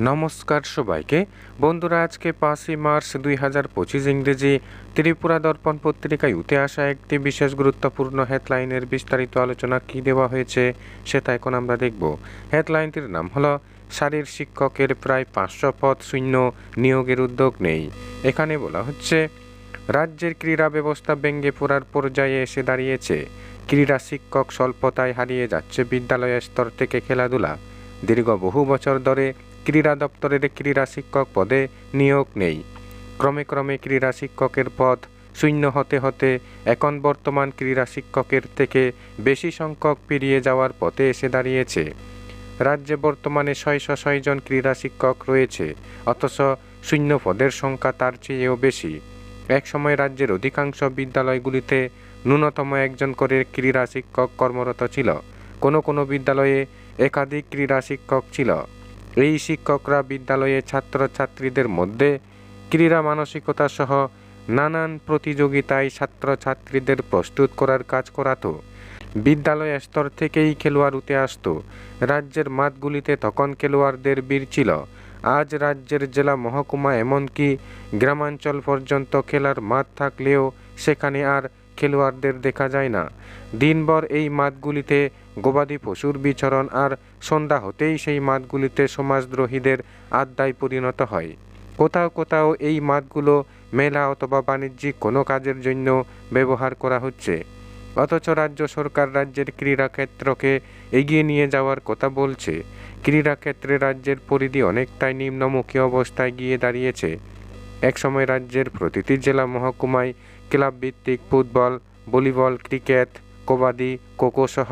নমস্কার সবাইকে। বন্ধুরা, আজকে পাঁচই মার্চ দুই হাজার পঁচিশ ইংরেজি ত্রিপুরা দর্পণ পত্রিকায় উঠে আসা একটি বিশেষ গুরুত্বপূর্ণ হেডলাইনের বিস্তারিত আলোচনা কি দেওয়া হয়েছে, সেটা এখন আমরা দেখব। হেডলাইনটির নাম হলো, শারীর শিক্ষকের প্রায় পাঁচশো পদ শূন্য নিয়োগের উদ্যোগ নেই। এখানে বলা হচ্ছে, রাজ্যের ক্রীড়া ব্যবস্থা ব্যঙ্গে পড়ার পর্যায়ে এসে দাঁড়িয়েছে। ক্রীড়া শিক্ষক স্বল্পতায় হারিয়ে যাচ্ছে বিদ্যালয়ের স্তর থেকে খেলাধুলা। দীর্ঘ বহু বছর ধরে ক্রীড়া দপ্তরের ক্রীড়া শিক্ষক পদে নিয়োগ নেই। ক্রমে ক্রমে ক্রীড়া শিক্ষকের পদ শূন্য হতে হতে এখন বর্তমান ক্রীড়া শিক্ষকের থেকে বেশি সংখ্যক পেরিয়ে যাওয়ার পথে এসে দাঁড়িয়েছে। রাজ্যে বর্তমানে ছয়শো ছয়জন ক্রীড়া শিক্ষক রয়েছে, অথচ শূন্য পদের সংখ্যা তার চেয়েও বেশি। একসময় রাজ্যের অধিকাংশ বিদ্যালয়গুলিতে ন্যূনতম একজন করে ক্রীড়া শিক্ষক কর্মরত ছিল। কোনো কোনো বিদ্যালয়ে একাধিক ক্রীড়া শিক্ষক ছিল। এই শিক্ষকরা বিদ্যালয়ে ছাত্রছাত্রীদের মধ্যে ক্রীড়া মানসিকতা সহ নানান প্রতিযোগিতায় ছাত্রছাত্রীদের প্রস্তুত করার কাজ করাতো। বিদ্যালয় স্তর থেকেই খেলোয়াড় উঠে আসতো। রাজ্যের মাঠগুলিতে তখন খেলোয়াড়দের বীর ছিল। আজ রাজ্যের জেলা মহকুমা এমনকি গ্রামাঞ্চল পর্যন্ত খেলার মাঠ থাকলেও সেখানে আর খেলোয়াড়দের দেখা যায় না। দিনভর এই মাঠগুলিতে গবাদি পশুর বিচরণ আর সন্ধ্যা হতেই সেই মাঠগুলিতে সমাজদ্রোহীদের আড্ডায় পরিণত হয়। কোথাও কোথাও এই মাঠগুলো মেলা অথবা বাণিজ্যিক কোনো কাজের জন্য ব্যবহার করা হচ্ছে। অথচ রাজ্য সরকার রাজ্যের ক্রীড়া ক্ষেত্রকে এগিয়ে নিয়ে যাওয়ার কথা বলছে। ক্রীড়া ক্ষেত্রে রাজ্যের পরিধি অনেকটাই নিম্নমুখী অবস্থায় গিয়ে দাঁড়িয়েছে। একসময় রাজ্যের প্রতিটি জেলা মহকুমায় ক্লাব ভিত্তিক football, volleyball, cricket, kabaddi, kho kho সহ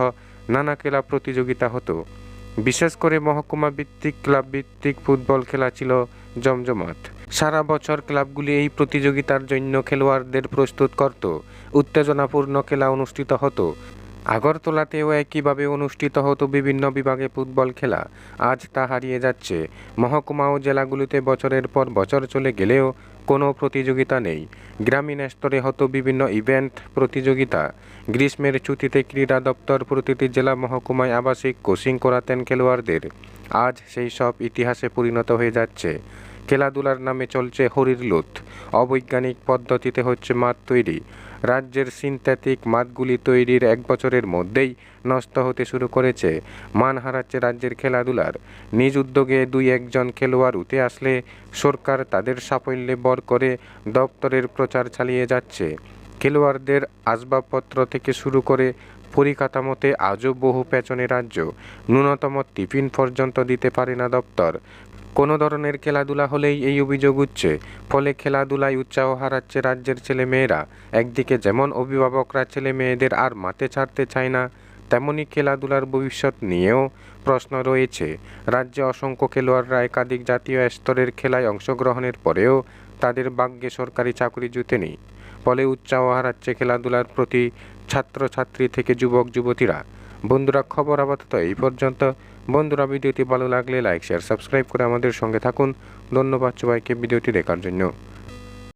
নানা খেলা প্রতিযোগিতা হতো। বিশেষ করে মহকুমা ভিত্তিক, ক্লাব ভিত্তিক ফুটবল খেলা ছিল জমজমাট। সারা বছর ক্লাবগুলি এই প্রতিযোগিতার জন্য খেলোয়াড়দের প্রস্তুত করত। উত্তেজনাপূর্ণ খেলা অনুষ্ঠিত হতো। আগরতলাতেও একইভাবে অনুষ্ঠিত হতো বিভিন্ন বিভাগে ফুটবল খেলা। আজ তা হারিয়ে যাচ্ছে। মহকুমা ও জেলাগুলিতে বছরের পর বছর চলে গেলেও কোনো প্রতিযোগিতা নেই। গ্রামীণ স্তরে হতো বিভিন্ন ইভেন্ট, প্রতিযোগিতা। গ্রীষ্মের ছুটিতে ক্রীড়া দপ্তর প্রতিটি জেলা মহকুমায় আবাসিক কোচিং করাতেন খেলোয়াড়দের। আজ সেই সব ইতিহাসে পরিণত হয়ে যাচ্ছে। খেলাধুলার নামে চলছে হরির লুট অবৈজ্ঞানিক পদ্ধতিতে হচ্ছে মাঠ তৈরি। রাজ্যের সিনথেটিক মাঠগুলি তৈরির এক বছরের মধ্যেই নষ্ট হতে শুরু করেছে। মান হারাচ্ছে রাজ্যের খেলাধুলার। নিজ উদ্যোগে দুই একজন খেলোয়াড় উঠে আসলে সরকার তাদের সাফল্যে বর করে দপ্তরের প্রচার চালিয়ে যাচ্ছে। খেলোয়াড়দের আসবাবপত্র থেকে শুরু করে পরিকাঠামোতে আজও বহু পেছনে রাজ্য। ন্যূনতম টিফিন পর্যন্ত দিতে পারে না দপ্তর। কোনো ধরনের খেলাধুলা হলেই এই অভিযোগ উঠছে। ফলে খেলাধুলায় উৎসাহ হারাচ্ছে রাজ্যের ছেলে মেয়েরা একদিকে যেমন অভিভাবকরা ছেলে মেয়েদের আর মাঠে ছাড়তে চায় না, তেমনি খেলাধুলার ভবিষ্যৎ নিয়েও প্রশ্ন রয়েছে। রাজ্যে অসংখ্য খেলোয়াড়রা একাধিক জাতীয় স্তরের খেলায় অংশগ্রহণের পরেও তাদের ভাগ্যে সরকারি চাকরি জুটেনি ফলে উৎসাহ হারাচ্ছে খেলাধুলার প্রতি ছাত্রছাত্রী থেকে যুবক যুবতীরা বন্ধুরা, খবর আপাতত এই পর্যন্ত। বন্ধুরা, ভিডিওটি ভালো লাগলে লাইক, শেয়ার, সাবস্ক্রাইব করে আমাদের সঙ্গে থাকুন। ধন্যবাদ সবাইকে ভিডিওটি দেখার জন্য।